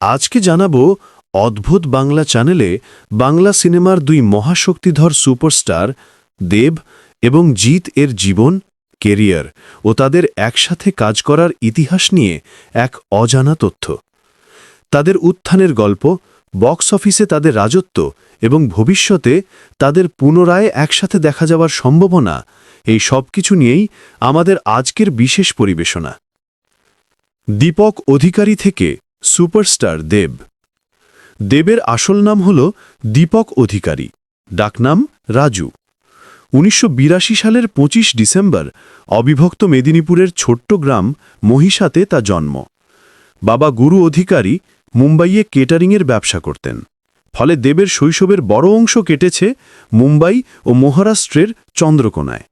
আজকে জানাব অদ্ভুত বাংলা চ্যানেলে বাংলা সিনেমার দুই মহাশক্তিধর সুপারস্টার, দেব এবং জিৎ এর জীবন, কেরিয়ার ও তাদের একসাথে কাজ করার ইতিহাস নিয়ে এক অজানা তথ্য। তাদের উত্থানের গল্প, বক্স অফিসে তাদের রাজত্ব এবং ভবিষ্যতে তাদের পুনরায় একসাথে দেখা যাওয়ার সম্ভাবনা, এই সব কিছু নিয়েই আমাদের আজকের বিশেষ পরিবেশনা। দীপক অধিকারী থেকে সুপারস্টার দেব। দেবের আসল নাম হল দীপক অধিকারী, ডাকনাম রাজু। উনিশশো বিরাশি সালের ২৫ ডিসেম্বর অবিভক্ত মেদিনীপুরের ছোট্ট গ্রাম মহিষাতে তা জন্ম। বাবা গুরু অধিকারী মুম্বাইয়ে কেটারিংয়ের ব্যবসা করতেন। ফলে দেবের শৈশবের বড় অংশ কেটেছে মুম্বাই ও মহারাষ্ট্রের চন্দ্রকোনায়।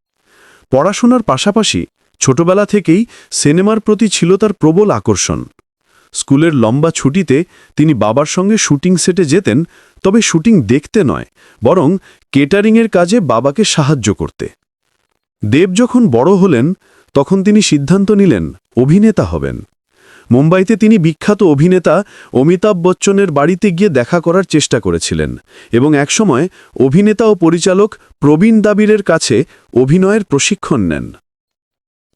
পড়াশোনার পাশাপাশি ছোটবেলা থেকেই সিনেমার প্রতি ছিল তার প্রবল আকর্ষণ। স্কুলের লম্বা ছুটিতে তিনি বাবার সঙ্গে শুটিং সেটে যেতেন, তবে শুটিং দেখতে নয়, বরং কেটারিংয়ের কাজে বাবাকে সাহায্য করতে। দেব যখন বড় হলেন, তখন তিনি সিদ্ধান্ত নিলেন, অভিনেতা হবেন। মুম্বাইতে তিনি বিখ্যাত অভিনেতা অমিতাভ বচ্চনের বাড়িতে গিয়ে দেখা করার চেষ্টা করেছিলেন এবং একসময় অভিনেতা ও পরিচালক প্রবীণ দাবিরের কাছে অভিনয়ের প্রশিক্ষণ নেন।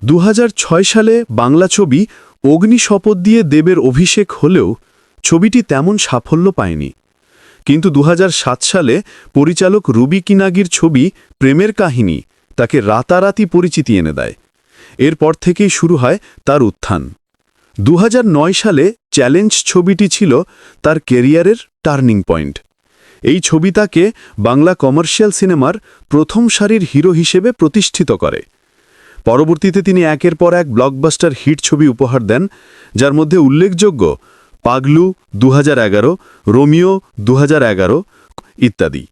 দু হাজার ছয় সালে বাংলা ছবি অগ্নি শপথ দিয়ে দেবের অভিষেক হলেও ছবিটি তেমন সাফল্য পায়নি। কিন্তু দু হাজার সাত সালে পরিচালক রুবি কিনাগির ছবি প্রেমের কাহিনী তাকে রাতারাতি পরিচিতি এনে দেয়। এরপর থেকেই শুরু হয় তার উত্থান। দু হাজার নয় সালে চ্যালেঞ্জ ছবিটি ছিল তার কেরিয়ারের টার্নিং পয়েন্ট। এই ছবি তাকে বাংলা কমার্শিয়াল সিনেমার প্রথম সারির হিরো হিসেবে প্রতিষ্ঠিত করে। পরবর্তীতে তিনি একের পর এক ব্লকবাস্টার হিট ছবি উপহার দেন, যার মধ্যে উল্লেখযোগ্য পাগলু দু হাজার এগারো, রোমিও দু হাজার এগারো ইত্যাদি।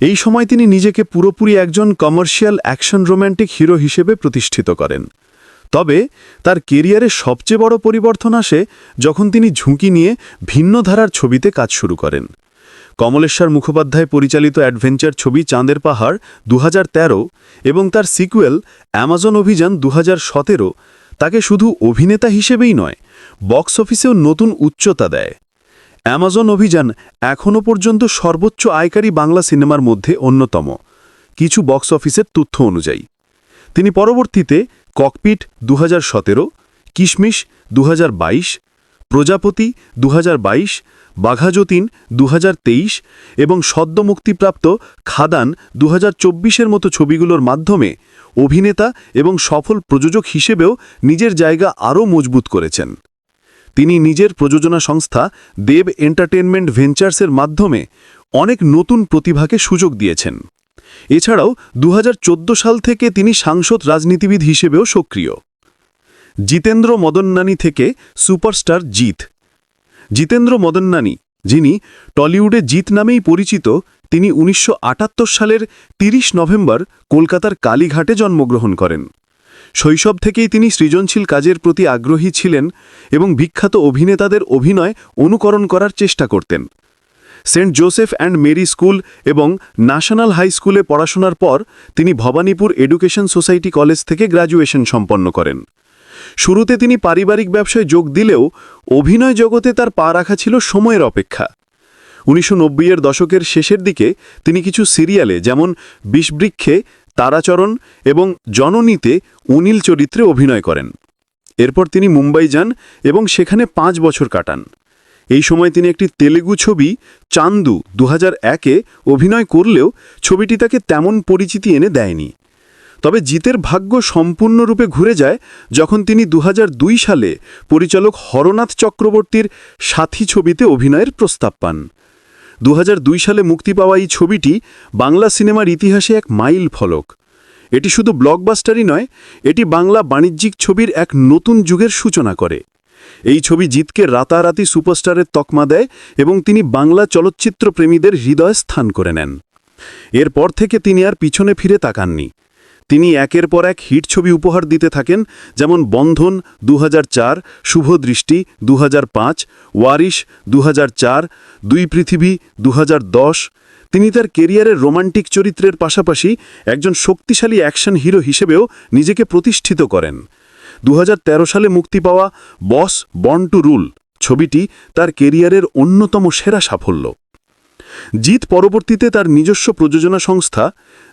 এই সময় তিনি নিজেকে পুরোপুরি একজন কমার্শিয়াল অ্যাকশন রোম্যান্টিক হিরো হিসেবে প্রতিষ্ঠিত করেন। তবে তার কেরিয়ারে সবচেয়ে বড় পরিবর্তন আসে যখন তিনি ঝুঁকি নিয়ে ভিন্ন ধারার ছবিতে কাজ শুরু করেন। কমলেশ্বর মুখোপাধ্যায় পরিচালিত অ্যাডভেঞ্চার ছবি চাঁদের পাহাড় দু হাজার তেরো এবং তার সিকুয়েল অ্যামাজন অভিযান দু হাজার সতেরো তাকে শুধু অভিনেতা হিসেবেই নয়, বক্স অফিসেও নতুন উচ্চতা দেয়। অ্যামাজন অভিযান এখনও পর্যন্ত সর্বোচ্চ আয়কারী বাংলা সিনেমার মধ্যে অন্যতম, কিছু বক্স অফিসের তথ্য অনুযায়ী। তিনি পরবর্তীতে ককপিট দু হাজার সতেরো, কিশমিশ দু হাজার বাইশ, প্রজাপতি দু হাজার বাইশ বাঘাযতীন দু হাজার তেইশ এবং সদ্য মুক্তিপ্রাপ্ত খাদান দু এর মতো ছবিগুলোর মাধ্যমে অভিনেতা এবং সফল প্রযোজক হিসেবেও নিজের জায়গা আরও মজবুত করেছেন। তিনি নিজের প্রযোজনা সংস্থা দেব এন্টারটেনমেন্ট ভেঞ্চার্সের মাধ্যমে অনেক নতুন প্রতিভাকে সুযোগ দিয়েছেন। এছাড়াও দু হাজার চোদ্দ সাল থেকে তিনি সাংসদ রাজনীতিবিদ হিসেবেও সক্রিয়। জিতেন্দ্র মদন্নানী থেকে সুপারস্টার জিত জিতেন্দ্র মদন্নানী, যিনি টলিউডে জিত নামেই পরিচিত, তিনি উনিশশো আটাত্তর সালের ৩০ নভেম্বর কলকাতার কালীঘাটে জন্মগ্রহণ করেন। শৈশব থেকেই তিনি সৃজনশীল কাজের প্রতি আগ্রহী ছিলেন এবং বিখ্যাত অভিনেতাদের অভিনয় অনুকরণ করার চেষ্টা করতেন। Saint Joseph and Mary school এবং ন্যাশনাল হাই স্কুলে পড়াশোনার পর তিনি ভবানীপুর এডুকেশন সোসাইটি কলেজ থেকে গ্র্যাজুয়েশন সম্পন্ন করেন। শুরুতে তিনি পারিবারিক ব্যবসায় যোগ দিলেও অভিনয় জগতে তার পা রাখা ছিল সময়ের অপেক্ষা। উনিশশো এর দশকের শেষের দিকে তিনি কিছু সিরিয়ালে যেমন বিষবৃক্ষে, তারাচরণ এবং জননীতে অনিল চরিত্রে অভিনয় করেন। এরপর তিনি মুম্বাই যান এবং সেখানে পাঁচ বছর কাটান। এই সময় তিনি একটি তেলেগু ছবি, চান্দু দু হাজার অভিনয় করলেও ছবিটি তাকে তেমন পরিচিতি এনে দেয়নি। তবে জিতের ভাগ্য সম্পূর্ণরূপে ঘুরে যায় যখন তিনি দু হাজার দুই সালে পরিচালক হরনাথ চক্রবর্তীর সাথী ছবিতে অভিনয়ের প্রস্তাব পান। দু হাজার দুই সালে মুক্তি পাওয়া এই ছবিটি বাংলা সিনেমার ইতিহাসে এক মাইল ফলক। এটি শুধু ব্লকবাস্টারই নয়, এটি বাংলা বাণিজ্যিক ছবির এক নতুন যুগের সূচনা করে। এই ছবি জিতকে রাতারাতি সুপারস্টারের তকমা দেয় এবং তিনি বাংলা চলচ্চিত্র প্রেমীদের হৃদয় স্থান করে নেন। এরপর থেকে তিনি আর পিছনে ফিরে তাকাননি। তিনি একের পর এক হিট ছবি উপহার দিতে থাকেন, যেমন বন্ধন দু শুভ দৃষ্টি দুহাজার পাঁচ, ওয়ারিশ দু দুই পৃথিবী দু তিনি তার কেরিয়ারের রোমান্টিক চরিত্রের পাশাপাশি একজন শক্তিশালী অ্যাকশন হিরো হিসেবেও নিজেকে প্রতিষ্ঠিত করেন। দু হাজার তেরো সালে মুক্তি পাওয়া বস বন টু রুল ছবিটি তার কেরিয়ারের অন্যতম সেরা সাফল্য। জিৎ পরবর্তীতে তার নিজস্ব প্রযোজনা সংস্থা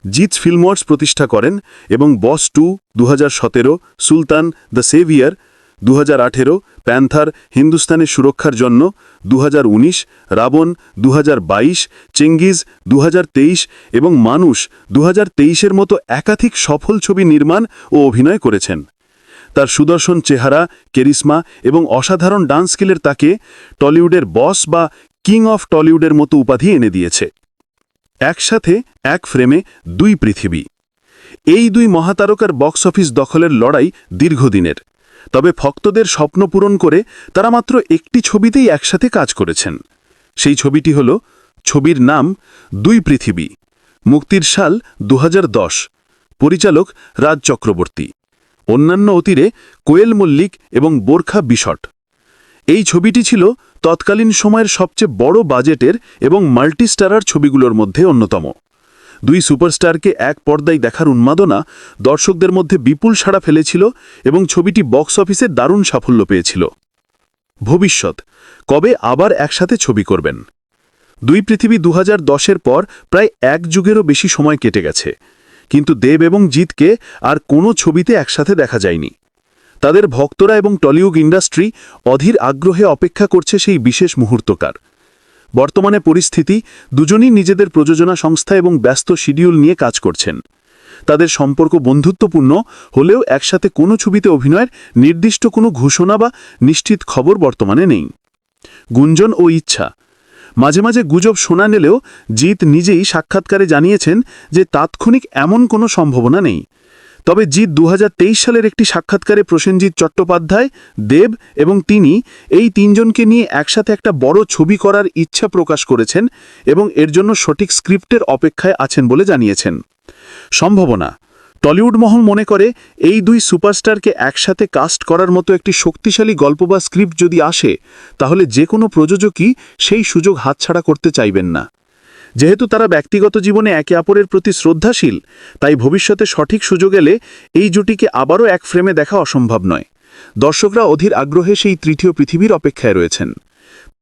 জিৎ ফিল্মওয়ার্স প্রতিষ্ঠা করেন এবং বস টু দু হাজার সতেরো, সুলতান, দ্য সেভিয়ার দু হাজার আঠেরো, প্যান্থার হিন্দুস্তানের সুরক্ষার জন্য দু রাবণ দু হাজার বাইশ, চেঙ্গিজ দু হাজার তেইশ এবং মানুষ দু এর মতো একাধিক সফল ছবি নির্মাণ ও অভিনয় করেছেন। তার সুদর্শন চেহারা কেরিসমা এবং অসাধারণ ডান্স স্কিলের তাকে টলিউডের বস বা কিং অফ টলিউডের মতো উপাধি এনে দিয়েছে। একসাথে, এক ফ্রেমে দুই পৃথিবী। এই দুই মহাতারকার বক্স অফিস দখলের লড়াই দীর্ঘদিনের। তবে ভক্তদের স্বপ্ন পূরণ করে তারা মাত্র একটি ছবিতেই একসাথে কাজ করেছেন। সেই ছবিটি হল, ছবির নাম দুই পৃথিবী। মুক্তির সাল দু হাজার দশ। পরিচালক রাজ চক্রবর্তী। অন্যান্য অতীরে কোয়েল মল্লিক এবং বোরখা বিশট। এই ছবিটি ছিল তৎকালীন সময়ের সবচেয়ে বড় বাজেটের এবং মাল্টিস্টারার ছবিগুলোর মধ্যে অন্যতম। দুই সুপারস্টারকে এক পর্দায় দেখার উন্মাদনা দর্শকদের মধ্যে বিপুল সাড়া ফেলেছিল এবং ছবিটি বক্স অফিসে দারুণ সাফল্য পেয়েছিল। ভবিষ্যৎ, কবে আবার একসাথে ছবি করবেন? দুই পৃথিবী দু হাজার দশের পর প্রায় এক যুগেরও বেশি সময় কেটে গেছে। কিন্তু দেব এবং জিতকে আর কোনো ছবিতে একসাথে দেখা যায়নি। তাদের ভক্তরা এবং টলিউড ইন্ডাস্ট্রি অধীর আগ্রহে অপেক্ষা করছে সেই বিশেষ মুহূর্তকার। বর্তমানে পরিস্থিতি, দুজনই নিজেদের প্রযোজনা সংস্থা এবং ব্যস্ত শিডিউল নিয়ে কাজ করছেন। তাদের সম্পর্ক বন্ধুত্বপূর্ণ হলেও একসাথে কোনো ছবিতে অভিনয়ের নির্দিষ্ট কোনো ঘোষণা বা নিশ্চিত খবর বর্তমানে নেই। গুঞ্জন ও ইচ্ছা। মাঝে মাঝে গুজব শোনা নিলেও জিৎ নিজেই সাক্ষাৎকারে জানিয়েছেন যে তাৎক্ষণিক এমন কোনো সম্ভাবনা নেই। তবে জিৎ দু হাজার তেইশ সালের একটি সাক্ষাৎকারে প্রসেনজিৎ চট্টোপাধ্যায়, দেব এবং তিনি এই তিনজনকে নিয়ে একসাথে একটা বড় ছবি করার ইচ্ছা প্রকাশ করেছেন এবং এর জন্য সঠিক স্ক্রিপ্টের অপেক্ষায় আছেন বলে জানিয়েছেন। সম্ভাবনা, টলিউড মহল মনে করে এই দুই সুপারস্টারকে একসাথে কাস্ট করার মতো একটি শক্তিশালী গল্প বা স্ক্রিপ্ট যদি আসে, তাহলে যে কোনো প্রযোজকই সেই সুযোগ হাতছাড়া করতে চাইবেন না। যেহেতু তারা ব্যক্তিগত জীবনে একে অপরের প্রতি শ্রদ্ধাশীল, তাই ভবিষ্যতে সঠিক সুযোগ এলে এই জুটিকে আবারও এক ফ্রেমে দেখা অসম্ভব নয়। দর্শকরা অধীর আগ্রহে সেই তৃতীয় পৃথিবীর অপেক্ষায় রয়েছেন।